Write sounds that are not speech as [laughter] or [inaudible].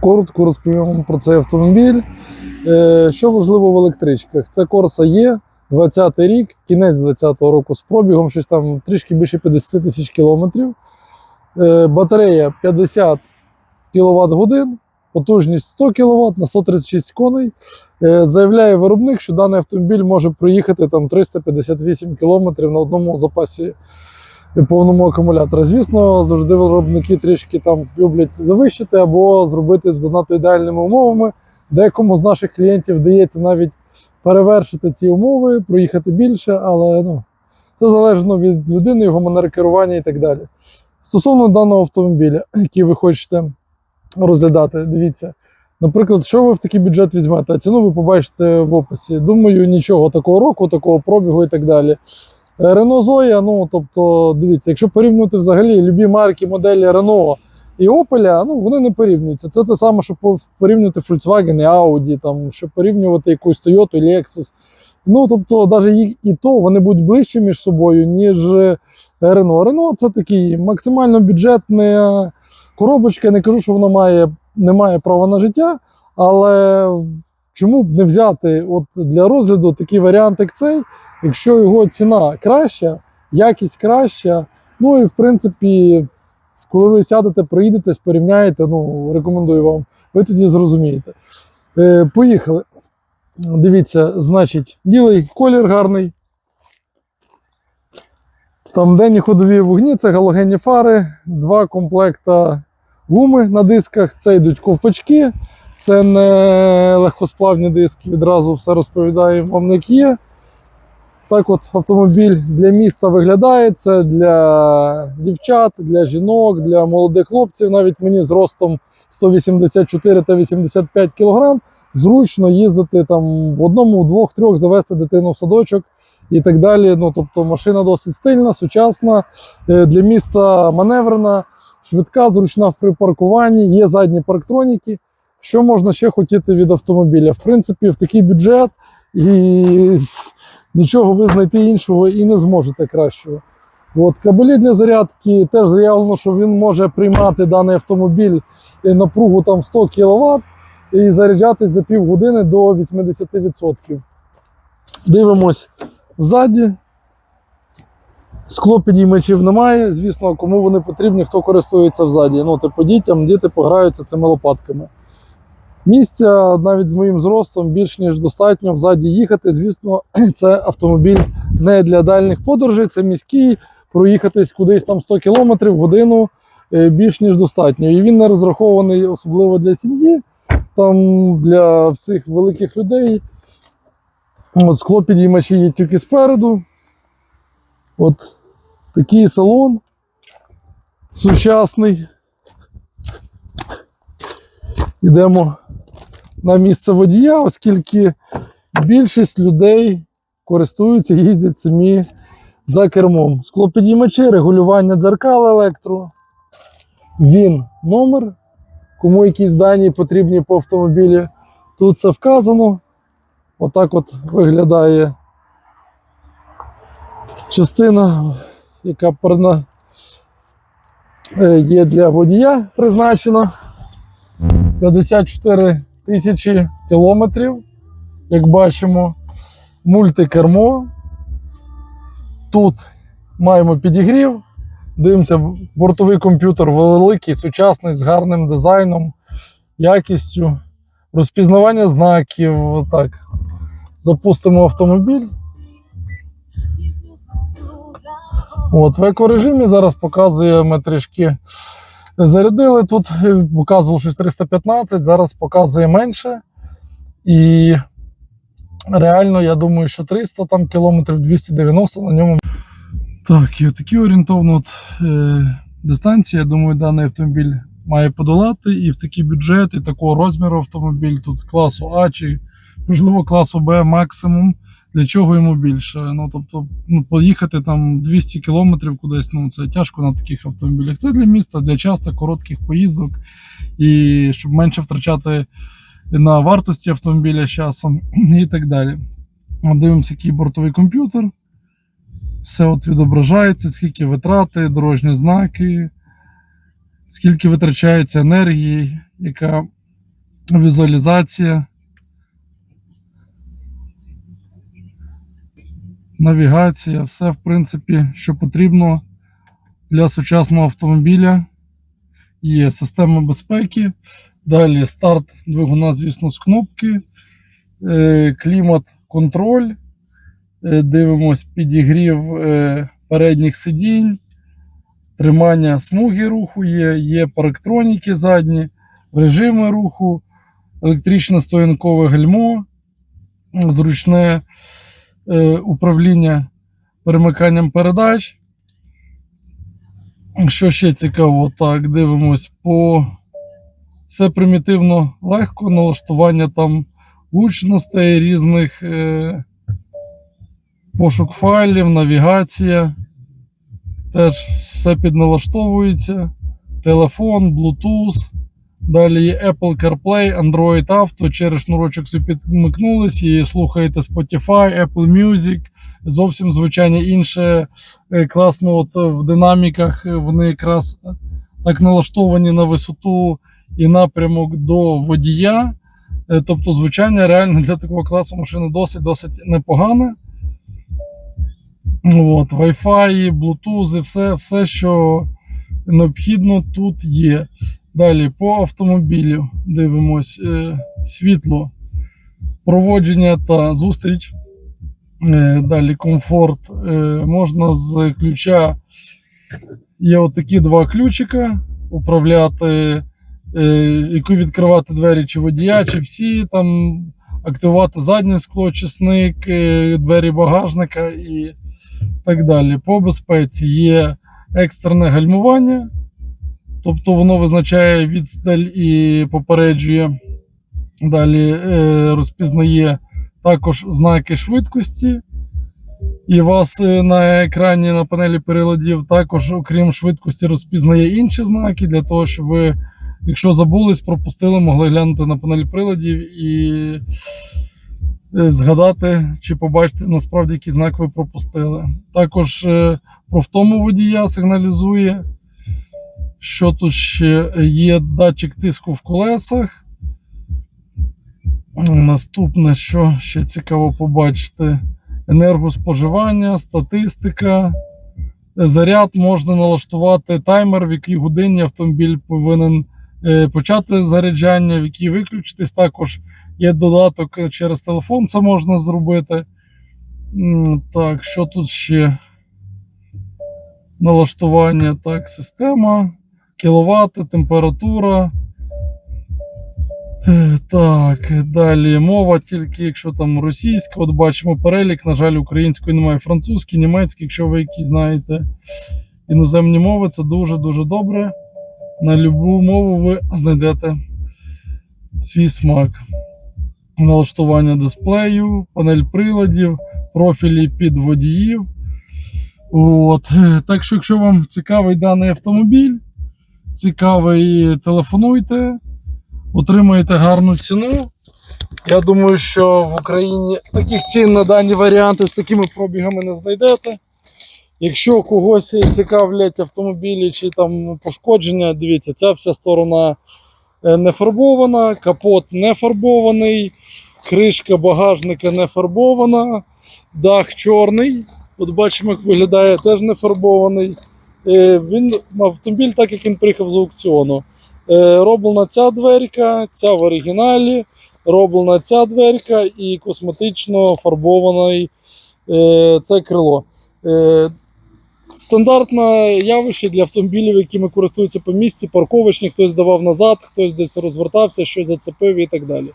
Коротко розповім про цей автомобіль. Е, Що важливо в електричках? Це Corsa є 20 рік, кінець 20-го року з пробігом, щось там трішки більше 50 тисяч кілометрів. Е, Батарея 50 кВт годин, потужність 100 кВт на 136 коней. Е, Заявляє виробник, що даний автомобіль може проїхати там 358 км на одному запасі повному акумулятора. Звісно, завжди виробники трішки там люблять завищити або зробити занадто ідеальними умовами. Декому з наших клієнтів вдається навіть перевершити ті умови, проїхати більше, але ну, це залежно від людини, його манери керування і так далі. Стосовно даного автомобіля, який ви хочете розглядати, дивіться. Наприклад, що ви в такий бюджет візьмете, а ціну ви побачите в описі. Думаю, нічого такого року, такого пробігу і так далі. Renault Zoe, ну тобто, дивіться, якщо порівнювати взагалі любі марки, моделі Renault і Opel, ну вони не порівнюються. Це те саме, що порівнювати Volkswagen і Audi, там, щоб порівнювати якусь Toyota Lexus. Ну, тобто, навіть їх і то вони будуть ближче між собою, ніж е, Renault. Renault це такий максимально бюджетна коробочка. Я не кажу, що вона має, не має права на життя, але чому б не взяти от для розгляду такий варіант, як цей, якщо його ціна краща, якість краща. Ну і в принципі, коли ви сядете, проїдетесь, порівняєте, ну рекомендую вам, ви тоді зрозумієте. Е, поїхали. Дивіться, значить, білий колір гарний. Там денні ходові вогні, це галогенні фари, два комплекта гуми на дисках, це йдуть ковпачки, це не легкосплавні диски, відразу все розповідаю вам, як є. Так от автомобіль для міста виглядає. Це для дівчат, для жінок, для молодих хлопців. Навіть мені з ростом 184 та 85 кг зручно їздити там в одному, в двох, трьох, завести дитину в садочок і так далі. Ну, тобто машина досить стильна, сучасна, е, для міста маневрена, швидка, зручна в припаркуванні, є задні парктроніки. Що можна ще хотіти від автомобіля? В принципі, в такий бюджет і нічого ви знайти іншого і не зможете кращого. От, кабелі для зарядки теж заявлено, що він може приймати даний автомобіль е, напругу там 100 кВт і заряджатись за півгодини до 80%. Дивимось ззаді. Скло підіймачів немає. Звісно, кому вони потрібні, хто користується взаді. Ну, типу дітям, діти пограються цими лопатками. Місця навіть з моїм зростом більш ніж достатньо взаді їхати. Звісно, [clears throat] це автомобіль не для дальніх подорожей, це міський. Проїхатись кудись там 100 км в годину е, більш ніж достатньо. І він не розрахований особливо для сім'ї, там для всіх великих людей. От скло підіймачі є тільки спереду. От такий салон сучасний. Йдемо на місце водія, оскільки більшість людей користуються, їздять самі за кермом. Склопідіймачі, регулювання дзеркал електро. Він номер. Кому якісь дані потрібні по автомобілі, тут це вказано. Отак от виглядає частина, яка е, є для водія призначена. 54 тисячі кілометрів. Як бачимо, мультикермо. Тут маємо підігрів. Дивимося, бортовий комп'ютер великий, сучасний, з гарним дизайном, якістю, розпізнавання знаків. Так. Запустимо автомобіль. От, в екорежимі зараз показуємо трішки зарядили. Тут показував щось 315, зараз показує менше. І реально, я думаю, що 300 там кілометрів 290 на ньому. Так, і такі орієнтовно от, е, дистанції, я думаю, даний автомобіль має подолати. І в такий бюджет, і такого розміру автомобіль, тут класу А чи можливо класу Б максимум. Для чого йому більше? Ну, тобто, ну, поїхати там 200 кілометрів кудись, ну це тяжко на таких автомобілях. Це для міста, для часто коротких поїздок, і щоб менше втрачати на вартості автомобіля з часом [clears throat] і так далі. Дивимося, який бортовий комп'ютер. Все от відображається, скільки витрати, дорожні знаки, скільки витрачається енергії, яка візуалізація. Навігація, все, в принципі, що потрібно для сучасного автомобіля. Є система безпеки. Далі старт двигуна, звісно, з кнопки, е, клімат, контроль. Е, Дивимось підігрів е, передніх сидінь, тримання смуги руху є, є парктроніки задні, режими руху, електричне стоянкове гальмо, зручне управління перемиканням передач. Що ще цікаво, так, дивимось по все примітивно легко, налаштування там гучностей різних. Е, Пошук файлів, навігація. Теж все підналаштовується. Телефон, Bluetooth. Далі є Apple CarPlay, Android Auto. Через шнурочок собі підмикнулись і слухаєте Spotify, Apple Music. Зовсім звучання інше. Е, Класно, от в динаміках е, вони якраз так налаштовані на висоту і напрямок до водія. Е, Тобто звучання реально для такого класу машини досить досить непогане. От, Wi-Fi, Bluetooth, все, все, що необхідно, тут є. Далі по автомобілю дивимось е, світло, проводження та зустріч. Е, далі комфорт. Е, можна з ключа. Є отакі два ключика. Управляти, яку відкривати двері чи водія, чи всі там активувати заднє скло, чесник, двері багажника і так далі. По безпеці є екстрене гальмування, тобто воно визначає відсталь і попереджує. Далі е, розпізнає також знаки швидкості. І вас е, на екрані на панелі приладів також, окрім швидкості, розпізнає інші знаки для того, щоб ви, якщо забулись, пропустили, могли глянути на панелі приладів і е, згадати чи побачити насправді, який знак ви пропустили. Також про втому водія сигналізує, що тут ще є датчик тиску в колесах. Наступне, що ще цікаво побачити: енергоспоживання, статистика. Заряд можна налаштувати таймер, в якій годині автомобіль повинен е, почати заряджання, в якій виключитись. Також є додаток через телефон, це можна зробити. Так, що тут ще? Налаштування, так, система, кіловати, температура. Е, Так, далі мова тільки якщо там російська, от бачимо перелік, на жаль, української немає, французький, німецький, якщо ви які знаєте іноземні мови, це дуже-дуже добре. На любу мову ви знайдете свій смак. Налаштування дисплею, панель приладів, профілі під водіїв. От. е, Так що, якщо вам цікавий даний автомобіль, цікавий, телефонуйте отримаєте гарну ціну. Я думаю, що в Україні таких цін на дані варіанти з такими пробігами не знайдете. Якщо когось цікавлять автомобілі чи там пошкодження, дивіться, ця вся сторона е, не фарбована, капот не фарбований, кришка багажника не фарбована, дах чорний. От бачимо, як виглядає, теж не фарбований. Е, Він автомобіль, так як він приїхав з аукціону. Е, Роблена ця дверка, ця в оригіналі, роблена ця дверка і косметично фарбований е, це крило. Е, Стандартне явище для автомобілів, якими користуються по місці, парковочні, хтось давав назад, хтось десь розвертався, щось зацепив і так далі.